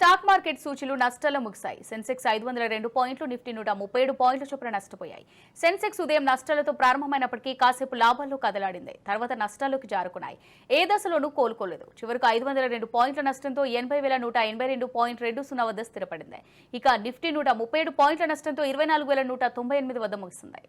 Stock market సూచీలు నష్టాల్లో ముగిశాయి. సెన్సెక్స్ ఐదు వందల రెండు పాయింట్లు నిఫ్టీ నూట ముప్పై ఏడు పాయింట్ల చొప్పున నష్టపోయాయి. సెన్సెక్స్ ఉదయం నష్టాలతో ప్రారంభమైనప్పటికీ కాసేపు లాభాల్లో కదలాడింది. తర్వాత నష్టాల్లోకి జారుకున్నాయి. ఏ దశలోనూ కోలుకోలేదు. చివరకు ఐదు వందల రెండు పాయింట్ల నష్టంతో ఎనభై వేల నూట ఎనభై రెండు పాయింట్ రెండు సున్నా వద్ద స్థిరపడింది. ఇక నిఫ్టీ నూట ముప్పై ఏడు పాయింట్ల నష్టంతో ఇరవై నాలుగు వేల నూట తొంభై ఎనిమిది వద్ద ముగిసింది.